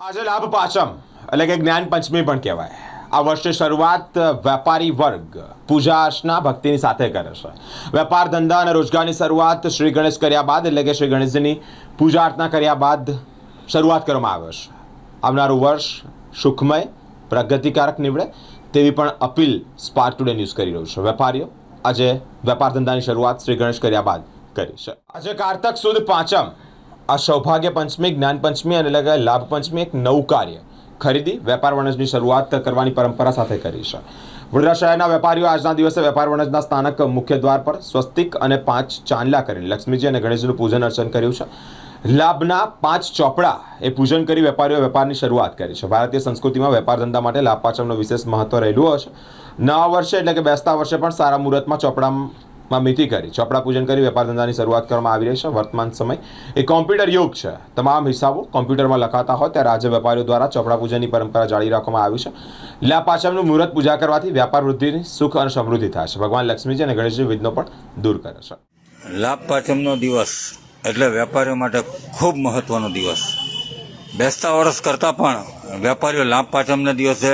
આજે લાભ પાંચમ એટલે કે જ્ઞાન પંચમી પણ કહેવાય આ વર્ષની શરૂઆત વેપારી વર્ગ પૂજા અર્ચના ભક્તિની સાથે કરે છે વેપાર ધંધા અને રોજગારની શરૂઆત શ્રી ગણેશ કર્યા બાદ એટલે કે શ્રી ગણેશજીની પૂજા અર્ચના કર્યા બાદ શરૂઆત કરવામાં આવે છે આવનારું વર્ષ સુખમય પ્રગતિકારક નીવડે તેવી પણ અપીલ સ્પાર્ક ટુડે ન્યૂઝ કરી રહ્યું છે વેપારીઓ આજે વેપાર ધંધાની શરૂઆત શ્રી ગણેશ કર્યા બાદ કરી છે આજે કારતક સુદ પાંચમ આ સૌભાગ્ય પંચમી, જ્ઞાન પંચમી અને એટલે લાભ પંચમી એક નવું કાર્ય. ખરીદી, વેપાર વણજની શરૂઆત કરવાની પરંપરા સાથે કરી છે. વડોદરા શહેરના વેપારીઓ આજના દિવસે વેપાર વણજના સ્થાનક મુખ્ય દ્વાર પર સ્વસ્તિક અને પાંચ ચાંદલા કરીને લક્ષ્મીજી અને ગણેશજીનું પૂજન અર્ચન કર્યું છે. લાભના પાંચ ચોપડા એ પૂજન કરી વેપારીઓ વેપારની શરૂઆત કરી છે. ભારતીય સંસ્કૃતિમાં વેપાર ધંધા માટે લાભ પાચમનું વિશેષ મહત્વ રહેલું હશે નવા વર્ષે એટલે કે બેસતા વર્ષે પણ સારા મુહૂર્તમાં ચોપડામાં મિતિ કરી. ચોપડા પૂજન કરી, વેપાર ધંધાની શરૂઆત કરવામાં આવી રહી છે. વર્તમાન સમય એ કોમ્પ્યુટર યુગ છે. તમામ હિસાબો કોમ્પ્યુટરમાં લખાતા હોય ત્યારે આજે વેપારીઓ દ્વારા ચોપડા પૂજનની પરંપરા જાળવી રાખવામાં આવી છે. લાભ પાચમનું મુહૂર્ત પૂજા કરવાથી વ્યાપાર વૃદ્ધિની સુખ અને સમૃદ્ધિ થાય છે. ભગવાન લક્ષ્મીજી અને ગણેશજી વિઘ્નો પણ દૂર કરે છે. લાભ પાચમનો દિવસ એટલે વેપારીઓ માટે ખૂબ મહત્વનો દિવસ. બેસતા વર્ષ કરતાં પણ વેપારીઓ લાભ પાંચમના દિવસે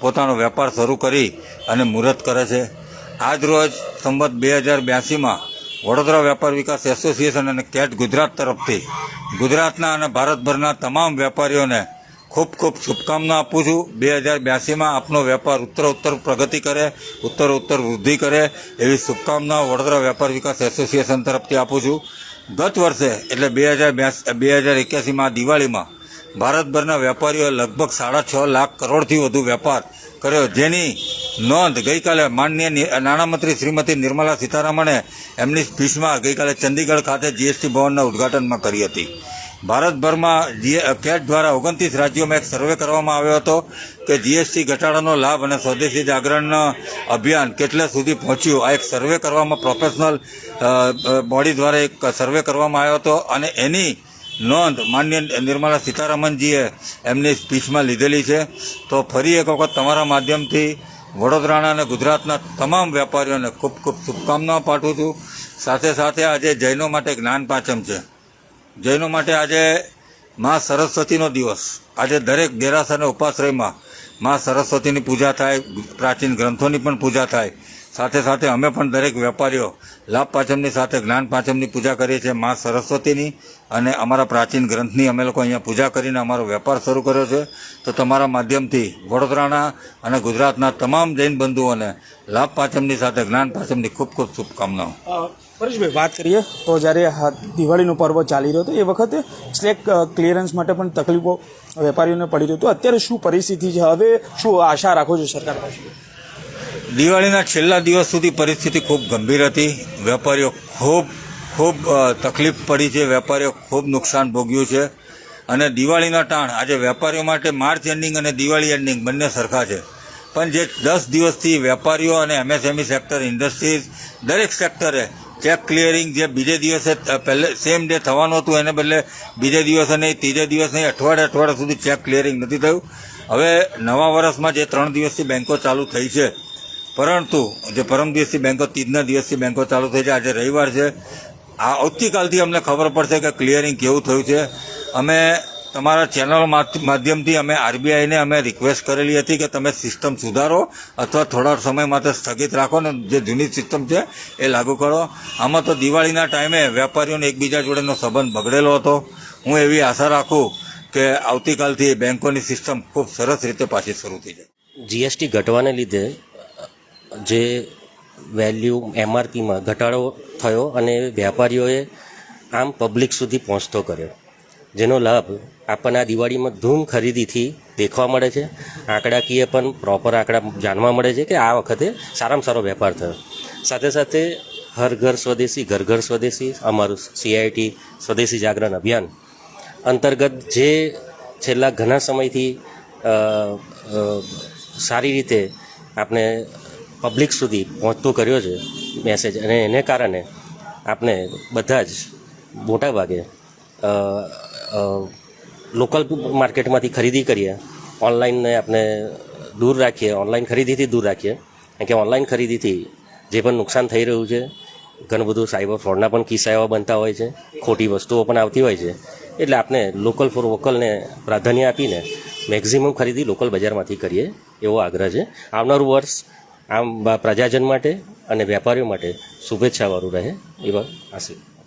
પોતાનો વેપાર શરૂ કરી અને મુહૂર્ત કરે છે. આજ રોજ સંવત બે હજાર બ્યાસીમાં વડોદરા વેપાર વિકાસ એસોસિએશન અને કેટ ગુજરાત તરફથી ગુજરાતના અને ભારતભરના તમામ વેપારીઓને ખૂબ ખૂબ શુભકામના આપું છું. બે હજાર બ્યાસીમાં આપનો વેપાર ઉત્તર ઉત્તર પ્રગતિ કરે, ઉત્તર ઉત્તર વૃદ્ધિ કરે એવી શુભકામનાઓ વડોદરા વેપાર વિકાસ એસોસિએશન તરફથી આપું છું. ગત વર્ષે એટલે બે હજાર બે હજાર એક્યાસીમાં દિવાળીમાં ભારતભરના વેપારીઓએ લગભગ સાડા છ લાખ કરોડથી વધુ વેપાર કર્યો, જેની નોંધ. ગઈકાલે માનનીય નાણામંત્રી શ્રીમતી નિર્મલા સીતારામણે એમની સ્પીચમાં ગઈકાલે ચંદીગઢ ખાતે જીએસટી ભવનના ઉદઘાટનમાં કરી હતી. ભારતભરમાં કેટ દ્વારા ઓગણત્રીસ રાજ્યોમાં એક સર્વે કરવામાં આવ્યો હતો કે જીએસટી ઘટાડાનો લાભ અને સ્વદેશી જાગરણ અભિયાન કેટલે સુધી પહોંચ્યું, આ એક સર્વે કરવામાં પ્રોફેશનલ બોડી દ્વારા એક સર્વે કરવામાં આવ્યો હતો અને એની નોંધ માન્ય નિર્મલા સીતારામનજીએ એમની સ્પીચમાં લીધેલી છે. તો ફરી એક વખત તમારા માધ્યમથી વડોદરાના અને ગુજરાતના તમામ વેપારીઓને ખૂબ ખૂબ શુભકામનાઓ પાઠવું છું. સાથે સાથે આજે જૈનો માટે જ્ઞાન પાંચમ છે. જૈનો માટે આજે મા સરસ્વતીનો દિવસ. આજે દરેક દેરાસર અને ઉપાશ્રયમાં મા સરસ્વતીની પૂજા થાય, પ્રાચીન ગ્રંથોની પણ પૂજા થાય. સાથે સાથે અમે પણ દરેક વેપારીઓ લાભ પાંચમની સાથે જ્ઞાન પાંચમની પૂજા કરીએ છીએ. મા સરસ્વતીની અને અમારા પ્રાચીન ગ્રંથની અમે લોકો અહીંયા પૂજા કરીને અમારો વેપાર શરૂ કર્યો છે. તો તમારા માધ્યમથી વડોદરાના અને ગુજરાતના તમામ જૈન બંધુઓને લાભ પાંચમની સાથે જ્ઞાન પાંચમની ખૂબ ખૂબ શુભકામનાઓ. પરેશભાઈ વાત કરીએ તો જ્યારે દિવાળીનું પર્વ ચાલી રહ્યો હતો, એ વખતે સ્લેક ક્લિયરન્સ માટે પણ તકલીફો વેપારીઓને પડી રહ્યું હતું. અત્યારે શું પરિસ્થિતિ છે? હવે શું આશા રાખો છો સરકાર પાસે? દિવાળીના છેલ્લા દિવસ સુધી પરિસ્થિતિ ખૂબ ગંભીર હતી. વેપારીઓ ખૂબ ખૂબ તકલીફ પડી છે. વેપારીઓ ખૂબ નુકસાન ભોગ્યું છે. અને દિવાળીના ટાણ આજે વેપારીઓ માટે માર્ચ એન્ડિંગ અને દિવાળી એન્ડિંગ બંને સરખા છે. પણ જે દસ દિવસથી વેપારીઓ અને એમએસએમઈ સેક્ટર ઇન્ડસ્ટ્રીઝ દરેક સેક્ટરે ચેક ક્લિયરિંગ જે બીજે દિવસે પહેલે સેમ ડે થવાનું હતું, એને બદલે બીજે દિવસે નહીં, ત્રીજે દિવસ નહીં, અઠવાડિયે અઠવાડિયા સુધી ચેક ક્લિયરિંગ નથી થયું. હવે નવા વર્ષમાં જે ત્રણ દિવસથી બેન્કો ચાલુ થઈ છે પરંતુ જે પરમ દિવસથી બેંકો તીજના દિવસથી બેંકો ચાલુ થઈ છે, આજે રવિવાર છે. આ આવતીકાલથી અમને ખબર પડશે કે ક્લિયરિંગ કેવું થયું છે. અમે તમારા ચેનલ માધ- માધ્યમથી અમે આરબીઆઈને અમે રિક્વેસ્ટ કરેલી હતી કે તમે સિસ્ટમ સુધારો અથવા થોડા સમય માટે સ્થગિત રાખો ને જે જૂની સિસ્ટમ છે એ લાગુ કરો. આમાં તો દિવાળીના ટાઈમે વેપારીઓને એકબીજા જોડેનો સંબંધ બગડેલો હતો. હું એવી આશા રાખું કે આવતીકાલથી બેંકોની સિસ્ટમ ખૂબ સરસ રીતે પાછી શરૂ થઈ જાય. જીએસટી ઘટવાને લીધે જે વેલ્યુ એમઆરપીમાં ઘટાડો થયો અને વેપારીઓએ આમ પબ્લિક સુધી પહોંચતો કર્યો. જેનો લાભ આપણને આ દિવાળીમાં ધૂમ ખરીદીથી દેખવા મળે છે. આંકડાકીય પણ પ્રોપર આંકડા જાણવા મળે છે કે આ વખતે સારામાં સારો વેપાર થયો. સાથે સાથે હર ઘર સ્વદેશી, ઘર ઘર સ્વદેશી, અમારું સીઆઈટી સ્વદેશી જાગરણ અભિયાન અંતર્ગત જે છેલ્લા ઘણા સમયથી સારી રીતે આપણે પબ્લિક સુધી પહોંચતો કર્યો છે મેસેજ અને એને કારણે આપણે બધા જ મોટા ભાગે લોકલ માર્કેટમાંથી ખરીદી કરીએ. ઓનલાઈનને આપણે દૂર રાખીએ ઓનલાઈન ખરીદીથી દૂર રાખીએ. કારણ કે ઓનલાઈન ખરીદીથી જે પણ નુકસાન થઈ રહ્યું છે, ઘણું બધું સાયબર ફ્રોડના પણ કિસ્સા એવા બનતા હોય છે, ખોટી વસ્તુઓ પણ આવતી હોય છે. એટલે આપણે લોકલ ફોર વોકલને પ્રાધાન્ય આપીને મેક્ઝિમમ ખરીદી લોકલ બજારમાંથી કરીએ એવો આગ્રહ છે. આવનારું વર્ષ આમ પ્રજાજન માટે અને વેપારીઓ માટે શુભેચ્છાવાળું રહે એવા આશીર્વાદ.